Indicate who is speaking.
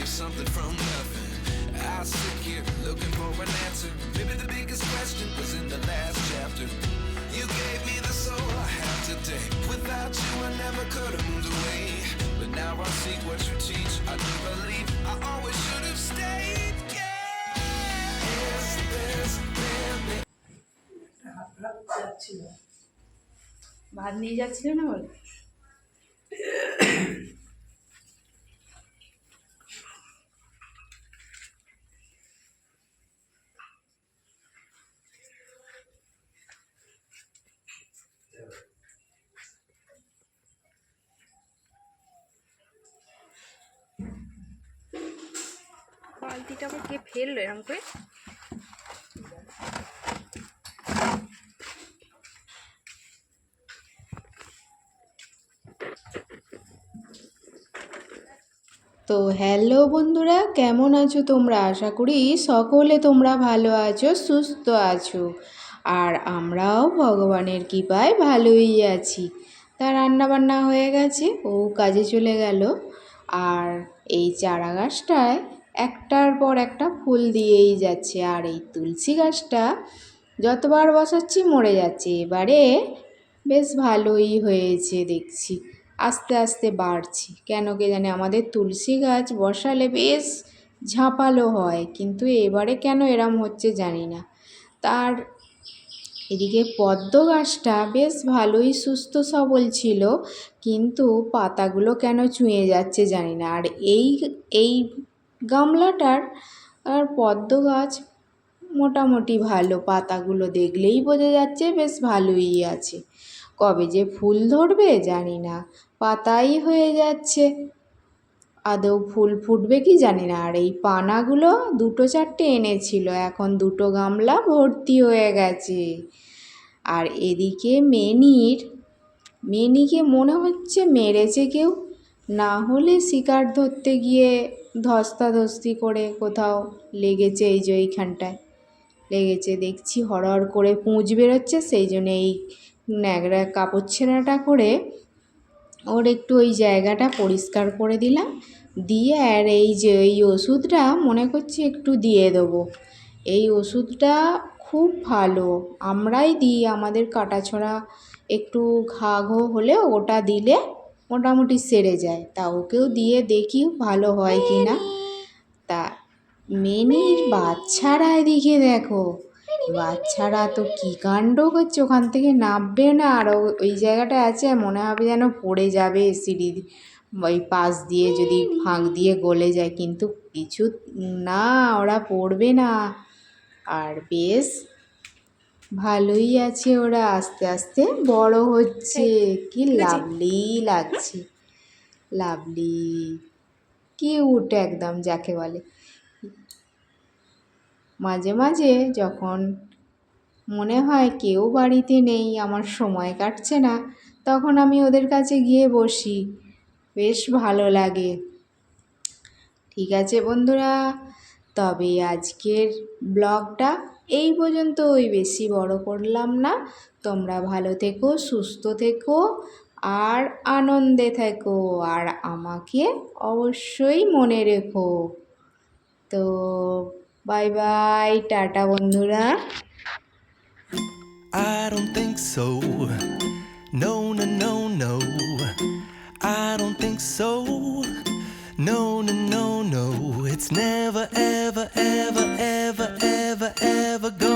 Speaker 1: Give something from nothing. I sit here looking for an answer. Maybe the biggest question was in the last chapter. You gave me the soul I have today. Without you, I never could have moved away. But now I see what you teach. I do believe I always should have stayed. Yeah. Is this really
Speaker 2: ভাত নিয়ে যাচ্ছিল না বলে বালতিটা কে ফেলল এরকম করে? তো হ্যালো বন্ধুরা, কেমন আছো তোমরা? আশা করি সকলে তোমরা ভালো আছো, সুস্থ আছো। আর আমরাও ভগবানের কৃপায় ভালোই আছি। তা রান্না বান্না হয়ে গেছে, ও কাজে চলে গেল। আর এই চারা গাছটায় একটার পর একটা ফুল দিয়েই যাচ্ছে। আর এই তুলসী গাছটা যতবার বসাচ্ছি মরে যাচ্ছে। এবারে বেশ ভালোই হয়েছে দেখছি। আস্তে আস্তে বাড়ছি। কেন কে জানে আমাদের তুলসী গাছ বসালে বেশ ঝাঁপালো হয়। কিন্তু এবারে কেন এরম হচ্ছে জানি না। তার এদিকে পদ্ম গাছটা বেশ ভালোই সুস্থ সবল ছিল। কিন্তু পাতাগুলো কেন চুঁয়ে যাচ্ছে জানি না। আর এই এই গামলাটার, আর পদ্ম গাছ মোটামুটি ভালো। পাতাগুলো দেখলেই বোঝা যাচ্ছে বেশ ভালোই আছে। কবে যে ফুল ধরবে জানি না। পাতাই হয়ে যাচ্ছে। আদৌ ফুল ফুটবে কি জানি না। আর এই পানাগুলো দুটো চারটে এনেছিল। এখন দুটো গামলা ভর্তি হয়ে গেছে। আর এদিকে মেনির, মেনিকে মনে হচ্ছে মেরেছে কেউ। না হলে শিকার ধরতে গিয়ে ধস্তাধস্তি করে কোথাও লেগেছে এই যে এইখানটায়। লেগেছে, দেখছি হরহর করে পুঁজ বেরোচ্ছে, সেই জন্য এই ন্যাকড়া কাপড় ছেঁড়াটা করে ওর একটু ওই জায়গাটা পরিষ্কার করে দিলাম। দিয়ে আর এই যে এই ওষুধটা মনে করছি একটু দিয়ে দেবো। এই ওষুধটা খুব ভালো, আমরাই দিই, আমাদের কাটাছড়া একটু ঘা ঘো হলে ওটা দিলে মোটামুটি সেরে যায়। তা ওকেও দিয়ে দেখি ভালো হয় কি না। তা মেনির বাচ্চারা এদিকে দেখো। বাচ্চারা তো কী কাণ্ড করছে? ওখান থেকে নামবে না। আর ওই জায়গাটা আছে, মনে হবে যেন পড়ে যাবে সিঁড়ি ওই পাশ দিয়ে যদি ফাঁক দিয়ে গলে যায়। কিন্তু কিছু না, ওরা পড়বে না। আর বেশ ভালোই আছে ওরা আস্তে আস্তে বড় হচ্ছে। কি লাভলি লাগছে। লাভলি কিউট একদম যাকে বলে। মাঝে মাঝে যখন মনে হয় কেউ বাড়িতে নেই আমার সময় কাটছে না তখন আমি ওদের কাছে গিয়ে বসি। বেশ ভালো লাগে। ঠিক আছে বন্ধুরা তবে আজকের ব্লগটা এই পর্যন্ত ওই বেশি বড় করলাম না তোমরা ভালো থেকো সুস্থ থেকো আর আনন্দে থেকো আর আমাকে অবশ্যই মনে রেখো তো বাই বাই টাটা বন্ধুরা
Speaker 1: I don't think so. No, no, no, no. I don't think so. No, no, no, no. It's never, ever, ever, ever go.